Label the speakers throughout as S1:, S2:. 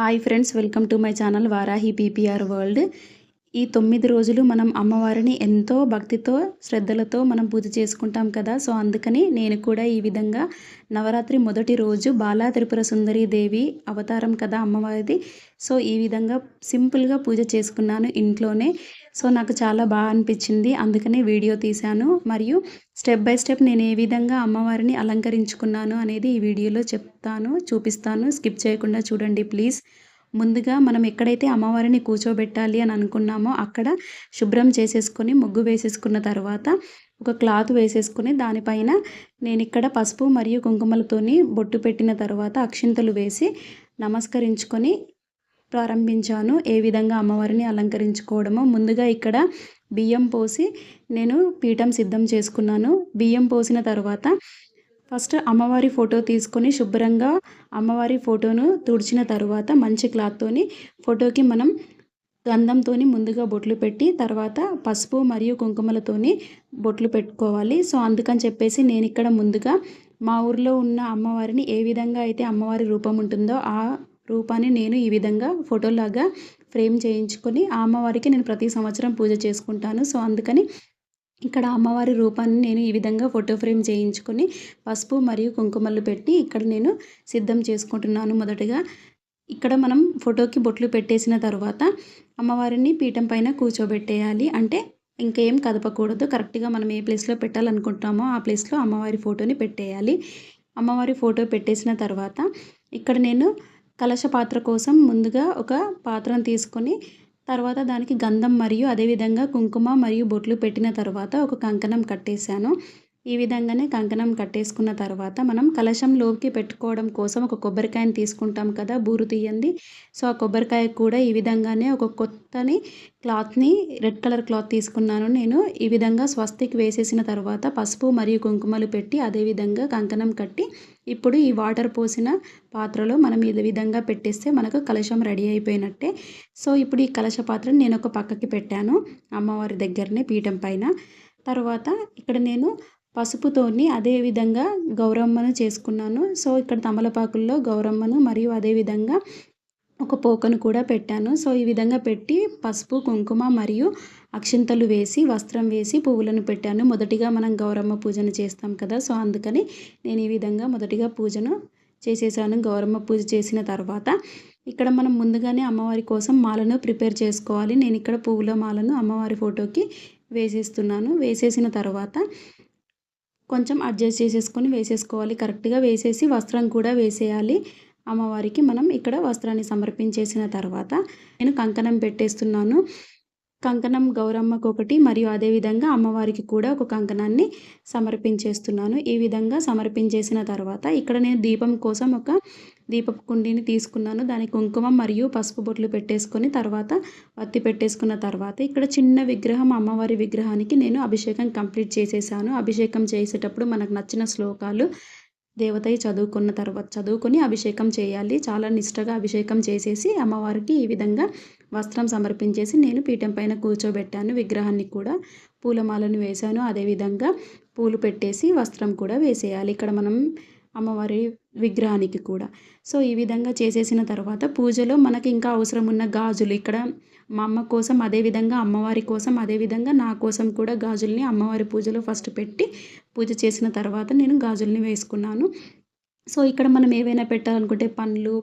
S1: Hi friends welcome to my channel Varahi PPR world. ఈ తొమ్మిది రోజులు మనం అమ్మవారిని ఎంతో భక్తితో శ్రద్ధలతో మనం పూజ చేసుకుంటాం కదా. సో అందుకని నేను కూడా ఈ విధంగా నవరాత్రి మొదటి రోజు బాలా త్రిపుర సుందరి దేవి అవతారం కదా అమ్మవారిది. సో ఈ విధంగా సింపుల్గా పూజ చేసుకున్నాను ఇంట్లోనే. సో నాకు చాలా బాగా అనిపించింది. అందుకనే వీడియో తీశాను. మరియు స్టెప్ బై స్టెప్ నేను ఏ విధంగా అమ్మవారిని అలంకరించుకున్నాను అనేది ఈ వీడియోలో చెప్తాను చూపిస్తాను. స్కిప్ చేయకుండా చూడండి ప్లీజ్. ముందుగా మనం ఎక్కడైతే అమ్మవారిని కూర్చోబెట్టాలి అని అనుకున్నామో అక్కడ శుభ్రం చేసేసుకొని ముగ్గు వేసేసుకున్న తర్వాత ఒక క్లాత్ వేసేసుకుని దానిపైన నేను ఇక్కడ పసుపు మరియు కుంకుమలతోని బొట్టు పెట్టిన తర్వాత అక్షింతలు వేసి నమస్కరించుకొని ప్రారంభించాను. ఏ విధంగా అమ్మవారిని అలంకరించుకోవడమో ముందుగా ఇక్కడ బియ్యం పోసి నేను పీఠం సిద్ధం చేసుకున్నాను. బియ్యం పోసిన తర్వాత ఫస్ట్ అమ్మవారి ఫోటో తీసుకొని శుభ్రంగా అమ్మవారి ఫోటోను తుడిచిన తర్వాత మంచి క్లాత్తోని ఫోటోకి మనం గంధంతో ముందుగా బొట్లు పెట్టి తర్వాత పసుపు మరియు కుంకుమలతోని బొట్లు పెట్టుకోవాలి. సో అందుకని చెప్పేసి నేను ఇక్కడ ముందుగా మా ఊర్లో ఉన్న అమ్మవారిని ఏ విధంగా అయితే అమ్మవారి రూపం ఉంటుందో ఆ రూపాన్ని నేను ఈ విధంగా ఫోటోలాగా ఫ్రేమ్ చేయించుకొని ఆ అమ్మవారికి నేను ప్రతి సంవత్సరం పూజ చేసుకుంటాను. సో అందుకని ఇక్కడ అమ్మవారి రూపాన్ని నేను ఈ విధంగా ఫోటో ఫ్రేమ్ చేయించుకొని పసుపు మరియు కుంకుమలు పెట్టి ఇక్కడ నేను సిద్ధం చేసుకుంటున్నాను మొదటగా. ఇక్కడ మనం ఫోటోకి బొట్లు పెట్టేసిన తర్వాత అమ్మవారిని పీఠం పైన కూర్చోబెట్టేయాలి. అంటే ఇంకేం కదపకూడదు. కరెక్ట్గా మనం ఏ ప్లేస్లో పెట్టాలనుకుంటామో ఆ ప్లేస్లో అమ్మవారి ఫోటోని పెట్టేయాలి. అమ్మవారి ఫోటో పెట్టేసిన తర్వాత ఇక్కడ నేను కలశ పాత్ర కోసం ముందుగా ఒక పాత్రను తీసుకొని తర్వాత దానికి గంధం మరియు అదేవిధంగా కుంకుమ మరియు బొట్లు పెట్టిన తర్వాత ఒక కంకణం కట్టేశాను. ఈ విధంగానే కంకణం కట్టేసుకున్న తర్వాత మనం కలశంలోకి పెట్టుకోవడం కోసం ఒక కొబ్బరికాయని తీసుకుంటాం కదా బూరు తీయండి. సో ఆ కొబ్బరికాయ కూడా ఈ విధంగానే ఒక కొత్తని క్లాత్ని రెడ్ కలర్ క్లాత్ తీసుకున్నాను నేను. ఈ విధంగా స్వస్తికి వేసేసిన తర్వాత పసుపు మరియు కుంకుమలు పెట్టి అదేవిధంగా కంకణం కట్టి ఇప్పుడు ఈ వాటర్ పోసిన పాత్రలో మనం ఈ విధంగా పెట్టేస్తే మనకు కలశం రెడీ అయిపోయినట్టే. సో ఇప్పుడు ఈ కలశ పాత్రను నేను ఒక పక్కకి పెట్టాను అమ్మవారి దగ్గరనే పీఠం పైన. తర్వాత ఇక్కడ నేను పసుపుతోని అదేవిధంగా గౌరమ్మను చేసుకున్నాను. సో ఇక్కడ తమలపాకుల్లో గౌరమ్మను మరియు అదేవిధంగా ఒక పోకను కూడా పెట్టాను. సో ఈ విధంగా పెట్టి పసుపు కుంకుమ మరియు అక్షింతలు వేసి వస్త్రం వేసి పువ్వులను పెట్టాను. మొదటిగా మనం గౌరమ్మ పూజను చేస్తాం కదా సో అందుకని నేను ఈ విధంగా మొదటిగా పూజను చేసేసాను. గౌరమ్మ పూజ చేసిన తర్వాత ఇక్కడ మనం ముందుగానే అమ్మవారి కోసం మాలను ప్రిపేర్ చేసుకోవాలి. నేను ఇక్కడ పువ్వుల మాలను అమ్మవారి ఫోటోకి వేసేస్తున్నాను. వేసేసిన తర్వాత కొంచెం అడ్జస్ట్ చేసేసుకొని వేసేసుకోవాలి. కరెక్ట్గా వేసేసి వస్త్రం కూడా వేసేయాలి. అమ్మవారికి మనం ఇక్కడ వస్త్రాన్ని సమర్పించేసిన తర్వాత నేను కంకణం పెట్టేస్తున్నాను. కంకణం గౌరమ్మకు ఒకటి మరియు అదేవిధంగా అమ్మవారికి కూడా ఒక కంకణాన్ని సమర్పించేస్తున్నాను. ఈ విధంగా సమర్పించేసిన తర్వాత ఇక్కడ నేను దీపం కోసం ఒక దీపపు కుండీని తీసుకున్నాను. దానికి కుంకుమ మరియు పసుపు బొట్లు పెట్టేసుకొని తర్వాత వత్తి పెట్టేసుకున్న తర్వాత ఇక్కడ చిన్న విగ్రహం అమ్మవారి విగ్రహానికి నేను అభిషేకం కంప్లీట్ చేసేసాను. అభిషేకం చేసేటప్పుడు మనకు నచ్చిన శ్లోకాలు దేవతయ్య చదువుకున్న తర్వాత చదువుకొని అభిషేకం చేయాలి. చాలా నిష్టగా అభిషేకం చేసేసి అమ్మవారికి ఈ విధంగా వస్త్రం సమర్పించేసి నేను పీఠం పైన కూర్చోబెట్టాను. విగ్రహాన్ని కూడా పూలమాలను వేశాను. అదేవిధంగా పూలు పెట్టేసి వస్త్రం కూడా వేసేయాలి. ఇక్కడ మనం అమ్మవారి విగ్రహానికి కూడా. సో ఈ విధంగా చేసేసిన తర్వాత పూజలో మనకి ఇంకా అవసరం ఉన్న గాజులు ఇక్కడ మా అమ్మ కోసం అదేవిధంగా అమ్మవారి కోసం అదేవిధంగా నా కోసం కూడా గాజుల్ని అమ్మవారి పూజలో ఫస్ట్ పెట్టి పూజ చేసిన తర్వాత నేను గాజుల్ని వేసుకున్నాను. సో ఇక్కడ మనం ఏవైనా పెట్టాలనుకుంటే పండ్లు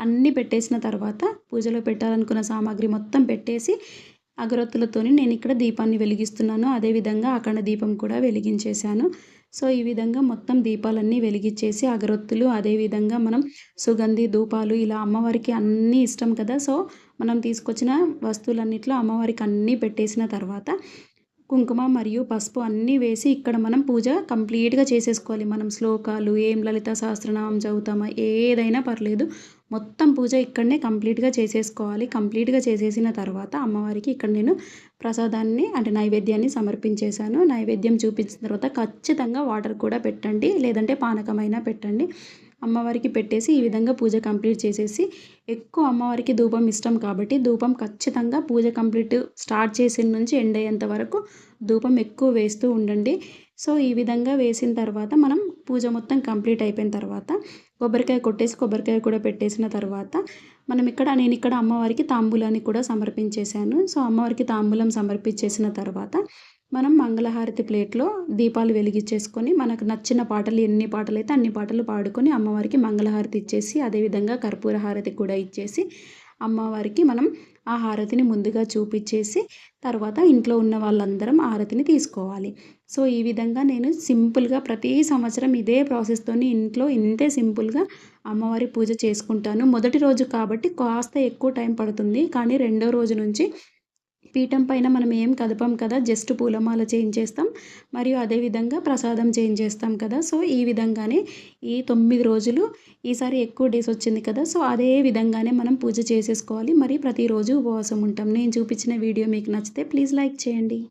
S1: అన్నీ పెట్టేసిన తర్వాత పూజలో పెట్టాలనుకున్న సామాగ్రి మొత్తం పెట్టేసి అగరొత్తులతోని నేను ఇక్కడ దీపాన్ని వెలిగిస్తున్నాను. అదేవిధంగా అక్కడ దీపం కూడా వెలిగించేశాను. సో ఈ విధంగా మొత్తం దీపాలన్నీ వెలిగించేసి అగరొత్తులు అదేవిధంగా మనం సుగంధి ధూపాలు ఇలా అమ్మవారికి అన్నీ ఇష్టం కదా. సో మనం తీసుకొచ్చిన వస్తువులన్నిట్లో అమ్మవారికి అన్నీ పెట్టేసిన తర్వాత కుంకుమ మరియు పసుపు అన్నీ వేసి ఇక్కడ మనం పూజ కంప్లీట్గా చేసేసుకోవాలి. మనం శ్లోకాలు ఏం లలిత సహస్రనామం చదువుతామా ఏదైనా పర్లేదు. మొత్తం పూజ ఇక్కడనే కంప్లీట్గా చేసేసుకోవాలి. కంప్లీట్గా చేసేసిన తర్వాత అమ్మవారికి ఇక్కడ నేను ప్రసాదాన్ని అంటే నైవేద్యాన్ని సమర్పించేశాను. నైవేద్యం చూపించిన తర్వాత ఖచ్చితంగా వాటర్ కూడా పెట్టండి. లేదంటే పానకమైనా పెట్టండి. అమ్మవారికి పెట్టేసి ఈ విధంగా పూజ కంప్లీట్ చేసేసి ఎక్కువ అమ్మవారికి ధూపం ఇష్టం కాబట్టి ధూపం ఖచ్చితంగా పూజ కంప్లీట్ స్టార్ట్ చేసిన నుంచి ఎండ్ అయ్యేంత వరకు ధూపం ఎక్కువ వేస్తూ ఉండండి. సో ఈ విధంగా వేసిన తర్వాత మనం పూజ మొత్తం కంప్లీట్ అయిపోయిన తర్వాత కొబ్బరికాయ కొట్టేసి కొబ్బరికాయ కూడా పెట్టేసిన తర్వాత మనం ఇక్కడ నేను ఇక్కడ అమ్మవారికి తాంబూలాన్ని కూడా సమర్పించేశాను. సో అమ్మవారికి తాంబూలం సమర్పించేసిన తర్వాత మనం మంగళహారతి ప్లేట్లో దీపాలు వెలిగించేసుకొని మనకు నచ్చిన పాటలు ఎన్ని పాటలు అయితే అన్ని పాటలు పాడుకొని అమ్మవారికి మంగళహారతి ఇచ్చేసి అదేవిధంగా కర్పూర హారతి కూడా ఇచ్చేసి అమ్మవారికి మనం ఆ హారతిని ముందుగా చూపించేసి తర్వాత ఇంట్లో ఉన్న వాళ్ళందరం హారతిని తీసుకోవాలి. సో ఈ విధంగా నేను సింపుల్గా ప్రతి సంవత్సరం ఇదే ప్రాసెస్తో ఇంట్లో ఇంతే సింపుల్గా అమ్మవారి పూజ చేసుకుంటాను. మొదటి రోజు కాబట్టి కాస్త ఎక్కువ టైం పడుతుంది కానీ రెండో రోజు నుంచి పీఠం పైన మనం ఏం కదపం కదా జస్ట్ పూలమాల చేయించేస్తాం. మరియు అదేవిధంగా ప్రసాదం చేయించేస్తాం కదా. సో ఈ విధంగానే ఈ తొమ్మిది రోజులు ఈసారి ఎక్కువ డేస్ వచ్చింది కదా. సో అదే విధంగానే మనం పూజ చేసేసుకోవాలి. మరి ప్రతిరోజు ఉపవాసం ఉంటాం. నేను చూపించిన వీడియో మీకు నచ్చితే ప్లీజ్ లైక్ చేయండి.